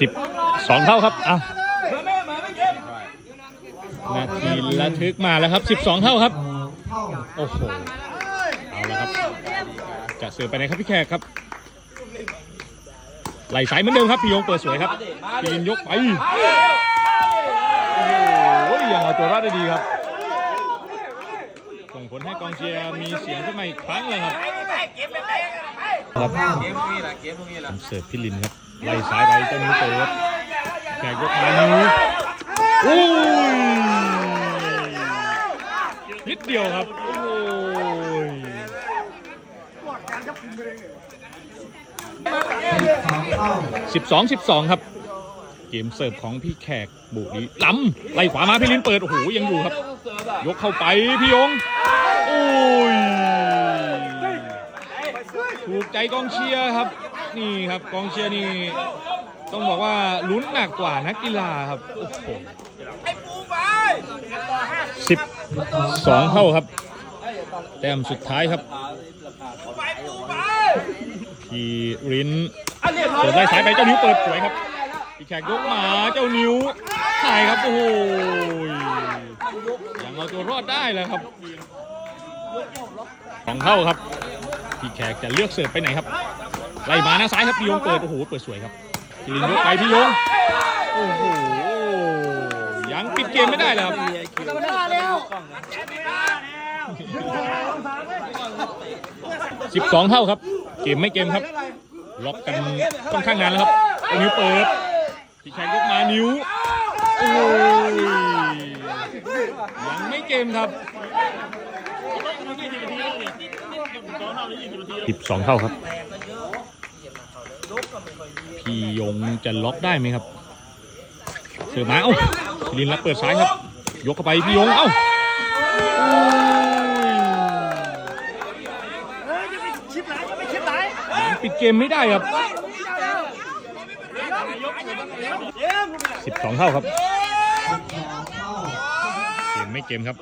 สิบสองเท่าครับอะนาทีระทึกมาแล้วครับสิบสองเท่าครับ โอ้โห เอาละครับ จะเสิร์ฟไปไหนครับพี่แขกครับ ไหลสายเหมือนเดิมครับพี่ยงเปิดสวยครับพี่ลินยกไป โอ้โหยังเอาตัวรอดได้ดีครับ ส่งผลให้กองเชียร์มีเสียงขึ้นมาอีกครั้งเลยครับครับเท่าผมเสิร์ฟพี่ลินครับ ไล่สายไปต้นนิ้วเปิดแขกยกมานิ้วโอ้ยนิดเดียวครับ โอ้ยสิบสองสิบสองสิบสองครับ เกมเสิร์ฟของพี่แขกบุรีล้ำไล่ขวามาพี่ลินเปิด โอ้โห ยังอยู่ครับ ยกเข้าไปพี่ยง โอ้ยถูกใจกองเชียร์ครับ นี่ครับกองเชียร์นี่ต้องบอกว่าลุ้นหนักกว่านักกีฬาครับโอ้โหสิบสองเท่าครับ แต้มสุดท้ายครับพี่รินเปิดไล่สายไปเจ้านิ้วเปิดสวยครับพี่แขกยกมาเจ้านิ้วถ่ายครับโอ้โหยังเอาตัวรอดได้แล้วครับสองเท่าครับพี่แขกจะเลือกเสิร์ฟไปไหนครับ ไล่มาหน้าซ้ายครับพี่ยงเปิดโอ้โหเปิดสวยครับพี่ลินยกไปพี่ยงโอ้โหยังปิดเกมไม่ได้เลยครับสิบสองเท่าครับ เกมไม่เกมครับ ล็อกกันค่อนข้างนานแล้วครับเอานิ้วเปิดพี่แขกยกมานิ้วโอ้ยยังไม่เกมครับ สิบสองเท่าครับ พี่ยงจะล็อกได้ไหมครับ เสือมาเอ้าพี่ลินรับเปิดซ้ายครับ ยกเข้าไปพี่ยงเอ้าปิดเกมไม่ได้ครับสิบสองเท่าครับ เกมไม่เกมครับ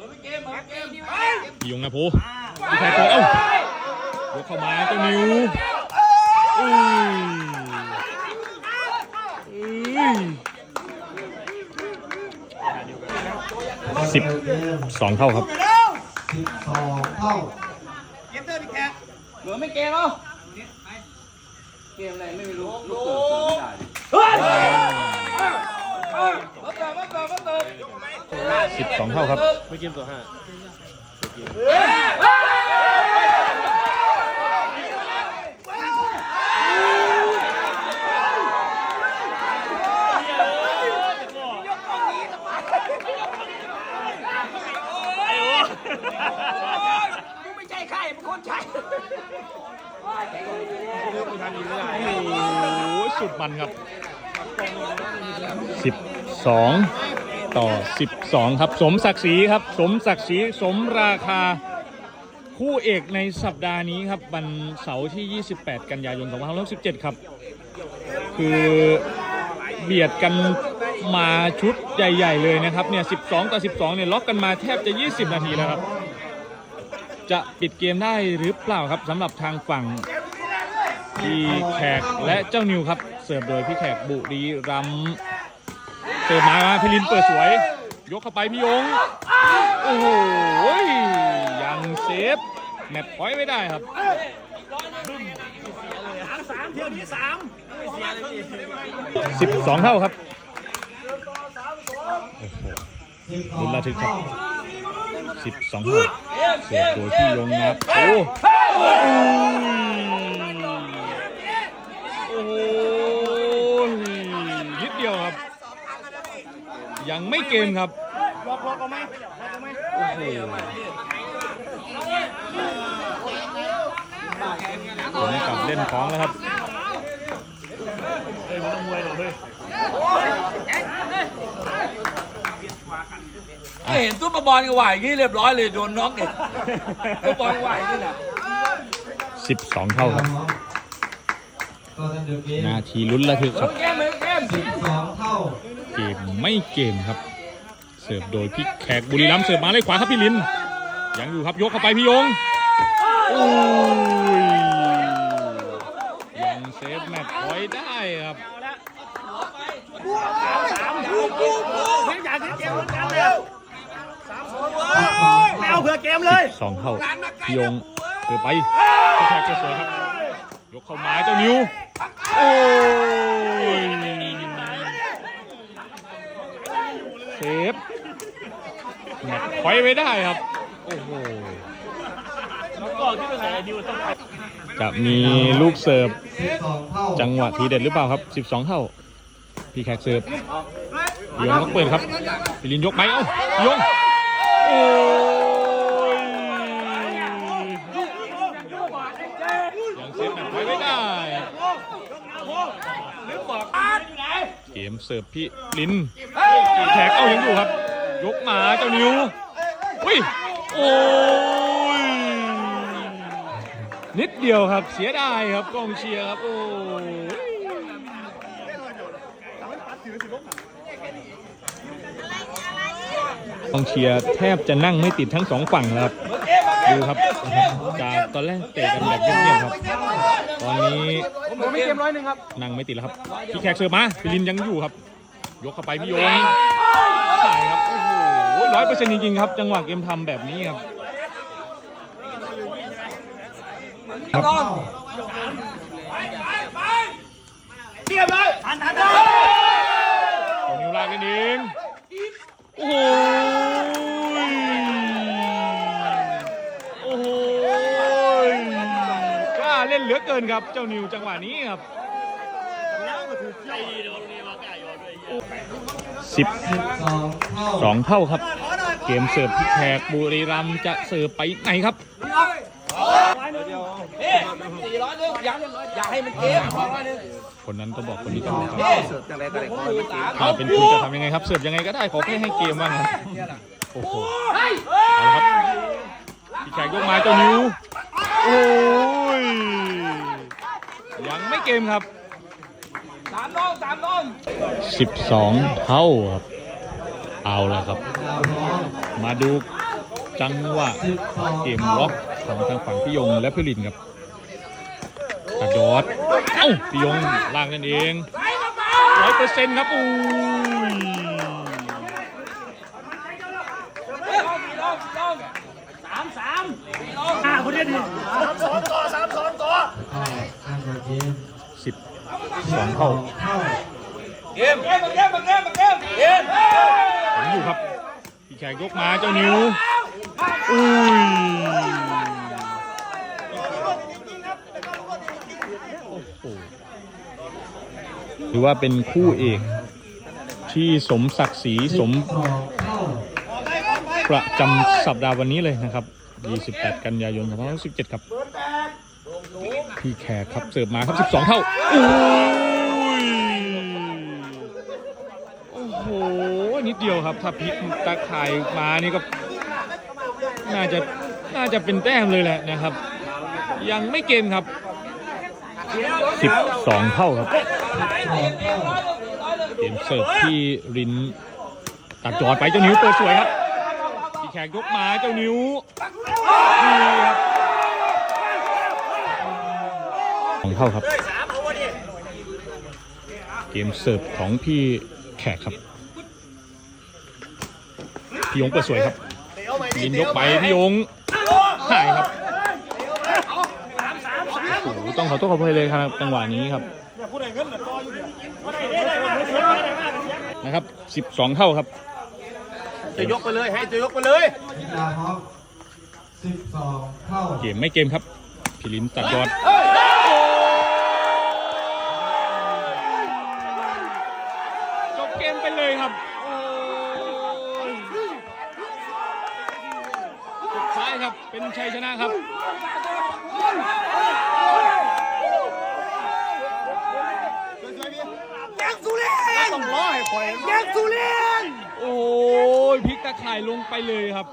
พี่ยงนะพูพี่แพรโตเอ้า กเข้ามาเจ้านิวอุ้ยอุ้ยสิบสองเท่าครับสิบสองเท่าเหลือไม่เกมแล้วเกมอะไรไม่รู้ลูกเสิร์ฟเสิร์ฟไม่ได้สิบสองเท่าครับ ไม่เกมตัวห้า โอ้โหสุดมันครับสิบสองต่อสิบสองครับ สมศักดิ์ศรีครับ สมศักดิ์ศรีสมราคาคู่เอกในสัปดาห์นี้ครับวันเสาร์ที่ 28 กันยายน 2567ครับ คือเบียดกันมาชุดใหญ่ ๆ เลยนะครับเนี่ย 12 ต่อ 12 เนี่ยล็อกกันมาแทบจะ 20 นาทีแล้วครับ จะปิดเกมได้หรือเปล่าครับสำหรับทางฝั่งพี่แขกและเจ้านิวครับ เสิร์ฟโดยพี่แขกบุรีรัมเสิร์ฟมาพี่ลินเปิดสวย ยกเข้าไปพี่ยง โอ้โหยังเซฟแมตช์พอยต์ไม่ได้ครับสิบสองเท่าครับลุ้นระทึกครับสิบสองเท่าเสิร์ฟโดยพี่ยงนะครับโอ้โอ้โหนิดเดียวครับ ยังไม่เกมครับล็อกล็อกเอาไหมล็อกเอาไหมโอ้โหผมกลับเล่นของแล้วครับเฮ้ยมันต้องมวยห็นตุ๊บบอลก็ไหวอย่างนี้เรียบร้อยเลยโดนน็อกเนี่ยตุ๊บบอลไหวนี่แหละสิบสองเท่าครับ นาทีลุ้นระทึกครับ เกมไม่เกมครับ เสิร์ฟโดยพี่แขกบุรีรัมเสิร์ฟมาเลยขวาครับพี่ลิน ยังอยู่ครับยกเข้าไปพี่ยงโอ้ยยังเซฟแมตช์อยได้ครับไม่เอาเผื่อเกมเลยสองเข่าพี่ยงเสิร์ไปพี่แขกเสวยครับ ยกเข้าไม้เจ้านิ้วโอ้ย เซฟแมตช์พอยไว้ได้ครับ โอ้โหจะมีลูกเสิร์ฟสิบสองเท่าจังหวะทีเด็ดหรือเปล่าครับ 12 เท่า พี่แขกเสิร์ฟยงต้องเปิดครับพี่ลินยกไหมเอ้ายงโอ้ยยังเซฟแบบไว้ไม่ได้เกมเสิร์ฟพี่ลิน แขกเอายังอยู่ครับ ยกมาเจ้านิวอุ้ยโอ้ยนิดเดียวครับเสียดายครับกองเชียร์ครับโอ้ยกองเชียร์แทบจะนั่งไม่ติดทั้งสองฝั่งแล้วครับดูครับ จากตอนแรกเตะกันแบบเงียบๆครับ ตอนนี้ผมมีเกมร้อยหนึ่งครับนั่งไม่ติดแล้วครับพี่แขกเสิร์ฟมาพี่ลินยังอยู่ครับ ยกเข้าไปพี่โยงใช่ครับ โอ้โหร้อยเปอร์เซ็นต์จริงๆครับ จังหวะเกมทำแบบนี้ครับ ครับเกียมเลยทันทันทันเอานิ้วลากกันเองโอ้โหโอ้โหกล้าเล่นเหลือเกินครับ เจ้านิวจังหวะนี้ครับ สิบสองเท่าครับ เกมเสิร์ฟพี่แขกบุรีรัมย์จะเสิร์ฟไปไหนครับคนนั้นก็บอกคนนี้ก็บอกครับถ้าเป็นคุณจะทำยังไงครับ เสิร์ฟยังไงก็ได้ขอแค่ให้เกมว่างครับโอ้โหเอาละครับพี่แขกยกมาเจ้านิ้วโอ้ยยังไม่เกมครับ สามน้องสามน้อง 12 เท่าครับ เอาละครับดาวร้อนมาดูจังหวะสิบสองเกมเท่าล็อกของทางฝั่งพี่ยงและพี่ลินครับกระโดดเอ้าพี่ยงลากนั่นเองร้อยเปอร์เซ็นต์ครับอุ้ยสามสามอ่าคนนี้ดีสามสองต่อสามสองต่อเข้าอันเกม สิบสองเท่าเท่าเกมเกมเกมเกมเกมเกมผมอยู่ครับพี่แขกยกมาเจ้านิวอุ้ยโอ้โหถือว่าเป็นคู่เอกที่สมศักดิ์ศรีสมสองเท่าประจำสัปดาห์วันนี้เลยนะครับ 28 กันยายน2567ครับ พี่แขกครับเสิร์ฟมาครับ 12 เท่าอุ้ยโอ้โห นิดเดียวครับ ถ้าพลิกตาข่ายมานี่ก็น่าจะน่าจะเป็นแต้มเลยแหละนะครับ ยังไม่เกมครับ 12 เท่าครับสองเท่าเกมเสิร์ฟที่รินตัดจอดไปเจ้านิ้วเปิดสวยครับพี่แขกยกมาเจ้านิ้วดีครับสองเท่าครับ เกมเสิร์ฟของพี่แขกครับ พี่ยงเปิดสวยครับลินยกไปพี่ยงหายครับโอ้โหต้องขอโทษขออภัยเลยครับจังหวะนี้ครับนะครับ 12 เท่าครับ จะยกไปเลยให้จะยกไปเลยดาวร้อนสิบสองเท่าเกมไม่เกมครับพี่ลินตัดยอดจบเกมไปเลยครับ สุดท้ายครับ เป็นชัยชนะครับต้องร้อยคอยแยกสุเรียนโอ้ยพลิกตะข่ายลงไปเลยครับ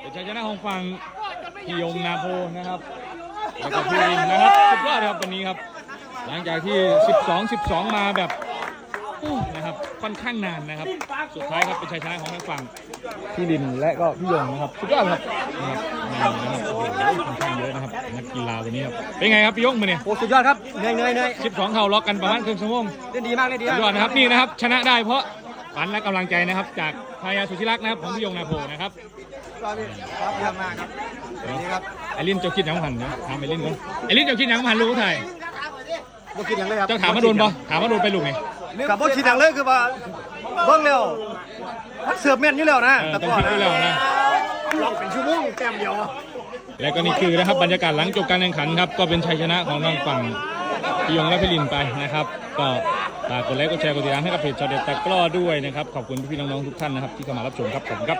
เป็นชัยชนะของฝั่งพี่ยงนาโพนะครับแล้วก็พี่ลินนะครับสุดยอดครับวันนี้ครับ หลังจากที่ 12 12 มาแบบโอ้นะครับ ค่อนข้างนานนะครับ สุดท้ายครับเป็นชัยชนะของทางฝั่งพี่ลินและก็พี่ยงนะครับสุดยอดครับนะครับนะครับโอ้โหค่อนข้างเยอะนะครับนักกีฬาวันนี้ครับเป็นไงครับพี่ยงมาเนี่ยโอ้สุดยอดครับเหนื่อยเหนื่อยเหนื่อย12เท่าล็อกกันประมาณครึ่งชั่วโมงเล่นดีมากเล่นดีสุมาดกยอดนะครับนี่นะครับ ชนะได้เพราะฝันและกำลังใจนะครับ จากพายาสุธิรักษ์นะครับของพี่ยงนาโพนะครับครับเยี่ยมมากครับนี่ครับไอรินเจ้าคิดหยังหันเนี่ยถามไอรินก่อนไอรินเจ้าคิดหยังหันลูกไทยบ่คิดหยังเลยครับเจ้าถามมาโดนปะถามมาโดนไปลูกไง กับบ่คิดหยังเลยคือว่าเบิ่งแล้วมันเสือบแม่นอยู่แล้วนะเออแต่ต้องก่อนคิดด้วยแล้วนะ ลองเป็นชั่วโมงแต้มเดียวและก็นี่คือนะครับบรรยากาศหลังจบการแข่งขันครับก็เป็นชัยชนะของทางฝั่งพิยงและพิลินไปนะครับ ก็ฝากกดไลค์กดแชร์กดติดตามให้กับเพจจอเด็ดตะกร้อด้วยนะครับขอบคุณพี่ๆน้องๆทุกท่านนะครับที่เข้ามารับชมครับผมครับ